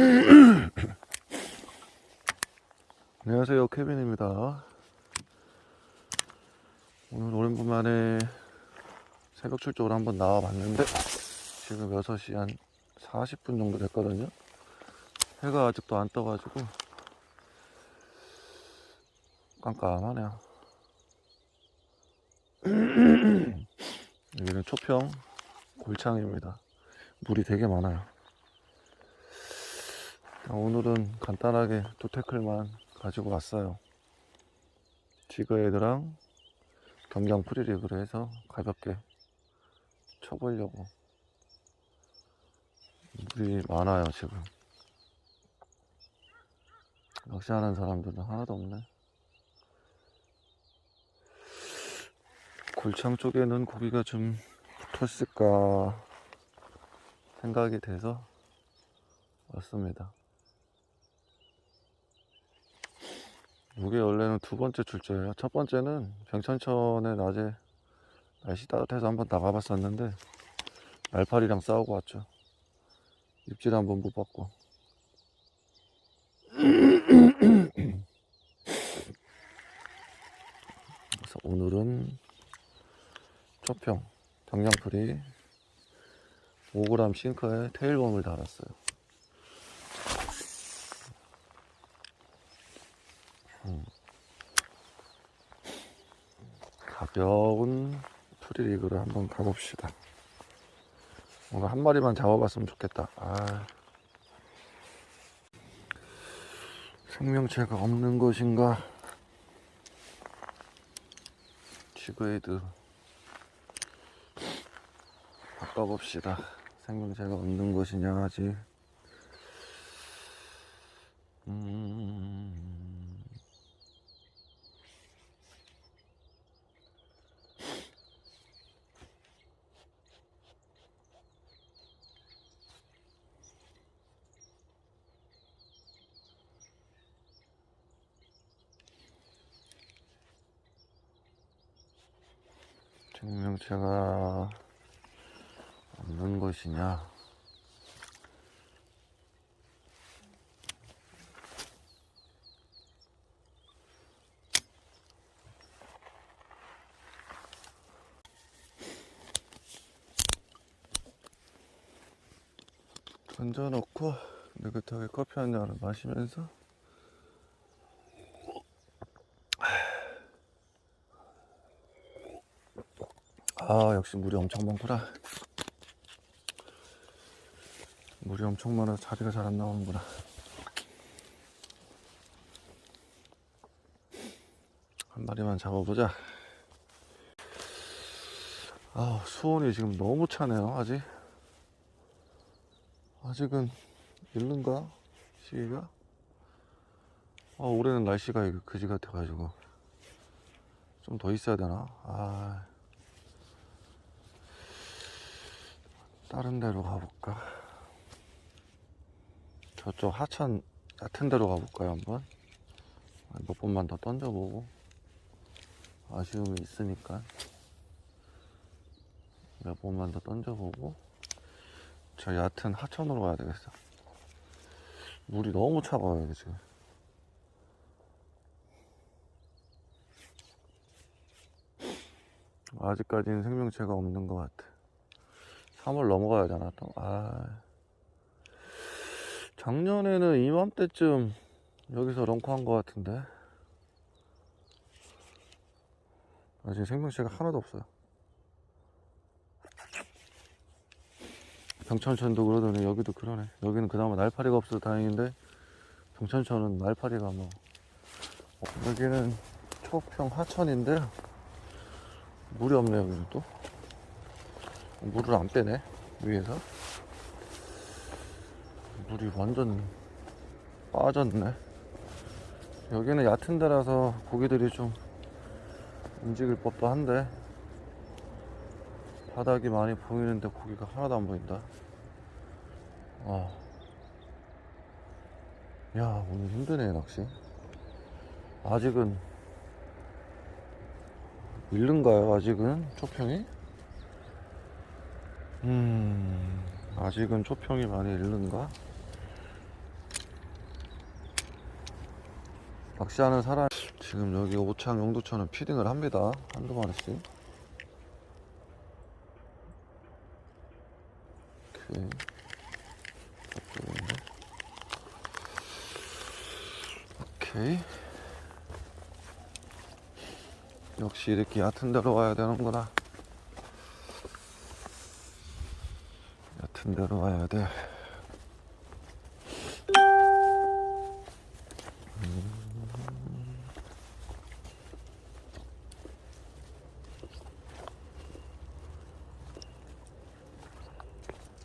안녕하세요 케빈입니다. 오늘 오랜만에 새벽 출적으로 한번 나와봤는데 지금 6시 한 40분 정도 됐거든요. 해가 아직도 안 떠가지고 깜깜하네요. 여기는 초평 골창입니다. 물이 되게 많아요. 아, 오늘은 간단하게 두 태클만 가지고 왔어요. 지그헤드랑 경량 프리리그를 해서 가볍게 쳐보려고. 물이 많아요, 지금. 낚시하는 사람들은 하나도 없네. 골창 쪽에는 고기가 좀 붙었을까 생각이 돼서 왔습니다. 이게 원래는 두 번째 출조예요. 첫 번째는 병천천에 낮에 날씨 따뜻해서 한번 나가봤었는데 날파리랑 싸우고 왔죠. 입질 한번 못 받고. 그래서 오늘은 초평 경량풀이 5g 싱크에 테일범을 달았어요. 가벼운 프리리그를 한번 가봅시다. 뭔가 한 마리만 잡아봤으면 좋겠다. 아. 생명체가 없는 것인가? 지그헤드 바꿔봅시다. 생명체가 없는 것이냐 아직. 음. 생명체가 없는 것이냐? 던져놓고 느긋하게 커피 한 잔을 마시면서 아 역시 물이 엄청 많구나. 물이 엄청 많아 자리가 잘 안 나오는구나. 한 마리만 잡아보자. 아 수온이 지금 너무 차네요 아직. 아직은 있는가? 시기가? 아 올해는 날씨가 이거 그지 같아가지고. 좀 더 있어야 되나? 아 다른 데로 가볼까? 저쪽 하천 얕은 데로 가볼까요, 한번? 몇 번만 더 던져보고. 아쉬움이 있으니까. 몇 번만 더 던져보고. 저 얕은 하천으로 가야 되겠어. 물이 너무 차가워요, 지금. 아직까지는 생명체가 없는 것 같아. 3월 넘어가야 되나 또. 아. 작년에는 이맘때쯤 여기서 런커한 것 같은데. 아직 생명체가 하나도 없어요. 병천천도 그러더니 여기도 그러네. 여기는 그나마 날파리가 없어서 다행인데 병천천은 날파리가 뭐 어, 여기는 초평 하천인데 물이 없네 여기는 또. 물을 안 빼네 위에서. 물이 완전 빠졌네. 여기는 얕은 데라서 고기들이 좀 움직일 법도 한데 바닥이 많이 보이는데 고기가 하나도 안 보인다. 아. 야 오늘 힘드네 낚시. 아직은 밀른가요 아직은? 초평이? 음, 아직은 초평이 많이 잃는가? 박씨하는 사람 지금 여기 오창 용두천은 피딩을 합니다. 한두 마리씩. 오케이. 오케이. 역시 이렇게 얕은 데로 와야 되는구나. 얕은 데로 와야 돼.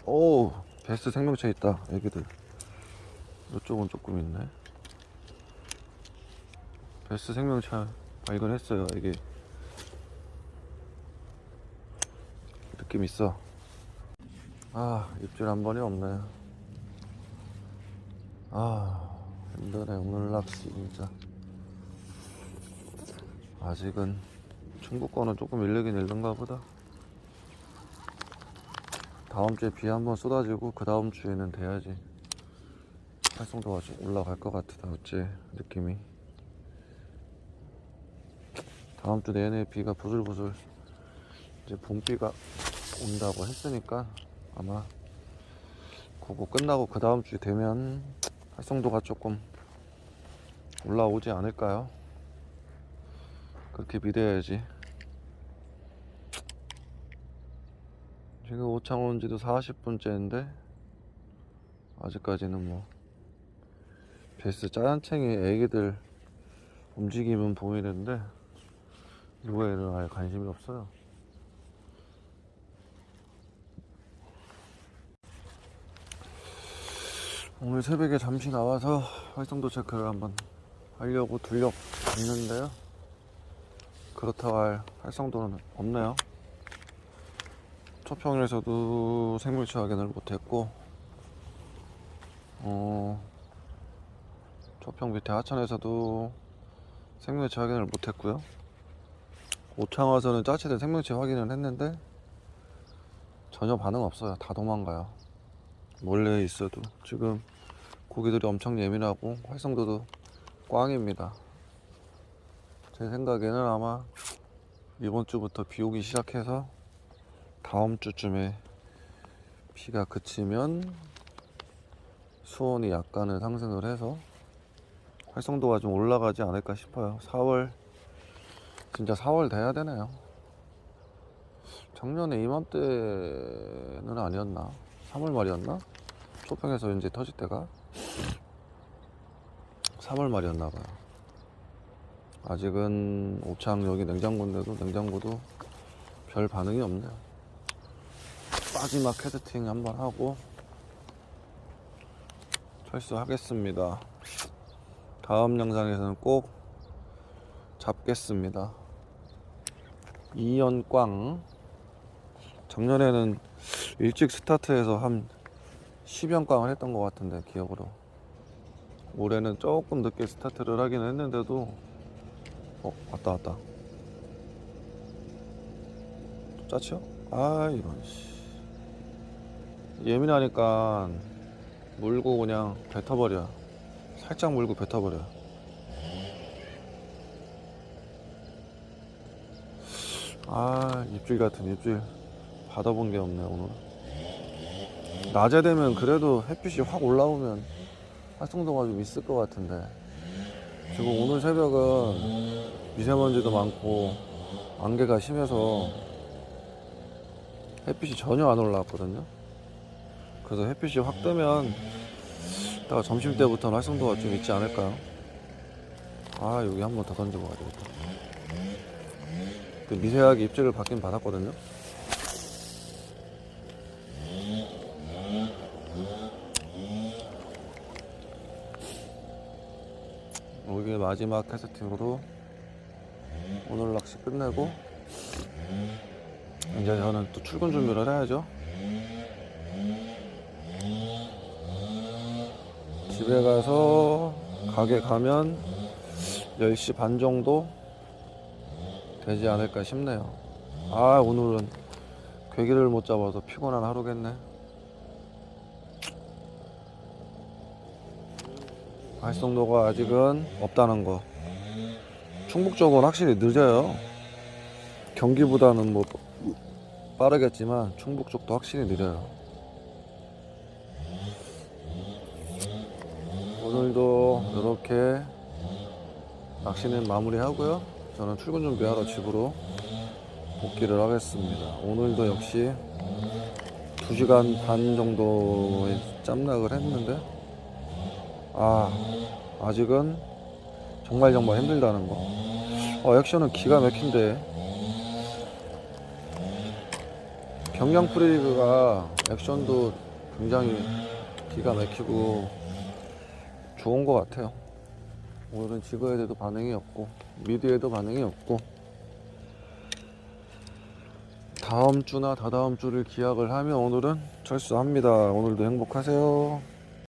오 베스트 생명체 있다 애기들. 이쪽은 조금 있네. 베스트 생명체 발견했어요 이게. 느낌 있어 아 입질 한 번이 없네. 아 힘드네 오늘 낚시 진짜. 아직은 거는 조금 일르긴 일른가 보다. 다음 주에 비 한번 쏟아지고 그 다음 주에는 돼야지. 활성도가 좀 올라갈 것 다음 주에 느낌이. 다음 주 내내 비가 부슬부슬 이제 봄비가 온다고 했으니까 아마 그거 끝나고 그 다음 주 되면 활성도가 조금 올라오지 않을까요? 그렇게 믿어야지. 지금 오창 온 지도 40분째인데 아직까지는 뭐 베스 짜잔챙이 애기들 움직임은 보이는데 누에는 아예 관심이 없어요. 오늘 새벽에 잠시 나와서 활성도 체크를 한번 하려고 둘러봤는데요. 그렇다고 할 활성도는 없네요. 초평에서도 생물체 확인을 못했고, 어, 초평 밑에 하천에서도 생물체 확인을 못했고요. 오창 와서는 짜치된 생물체 확인을 했는데 전혀 반응 없어요. 다 도망가요. 몰래 있어도 지금 고기들이 엄청 예민하고 활성도도 꽝입니다. 제 생각에는 아마 이번 주부터 비 오기 시작해서 다음 주쯤에 비가 그치면 수온이 약간은 상승을 해서 활성도가 좀 올라가지 않을까 싶어요. 4월 진짜 4월 돼야 되네요. 작년에 이맘때는 아니었나? 3월 말이었나? 초평에서 이제 터질 때가 3월 말이었나 봐요. 아직은 오창 여기 냉장고인데도 냉장고도 별 반응이 없네요. 마지막 캐스팅 한번 하고 철수하겠습니다. 다음 영상에서는 꼭 잡겠습니다. 이연꽝 작년에는 일찍 스타트해서 한 10연깡을 했던 것 같은데 기억으로. 올해는 조금 늦게 스타트를 하긴 했는데도 어 왔다 왔다. 또 짜치요? 아 이런 씨. 예민하니까 물고 그냥 뱉어버려. 살짝 물고 뱉어버려. 아 입질 같은 입질. 받아본 게 없네 오늘 낮에 되면 그래도 햇빛이 확 올라오면 활성도가 좀 있을 것 같은데. 지금 오늘 새벽은 미세먼지도 많고 안개가 심해서 햇빛이 전혀 안 올라왔거든요. 그래서 햇빛이 확 뜨면 이따가 점심 때부터는 활성도가 좀 있지 않을까요? 아 여기 한 번 더 던져봐야 되겠다. 그 미세하게 입질을 받긴 받았거든요 여기 마지막 캐스팅으로 오늘 낚시 끝내고 이제 저는 또 출근 준비를 해야죠. 집에 가서 가게 가면 10시 반 정도 되지 않을까 싶네요. 아, 오늘은 괴기를 못 잡아서 피곤한 하루겠네. 활성도가 아직은 없다는 거. 충북 쪽은 확실히 늦어요. 경기보다는 뭐 빠르겠지만 충북 쪽도 확실히 느려요. 오늘도 이렇게 낚시는 마무리하고요. 저는 출근 준비하러 집으로 복귀를 하겠습니다. 오늘도 역시 2시간 반 정도의 짬락을 했는데 아 아직은 정말 정말 힘들다는 거. 어, 액션은 기가 막힌데 경량 프리리그가 액션도 굉장히 기가 막히고 좋은 것 같아요. 오늘은 지거에도 반응이 없고 미드에도 반응이 없고 다음 주나 다다음 주를 기약을 하면 오늘은 철수합니다. 오늘도 행복하세요.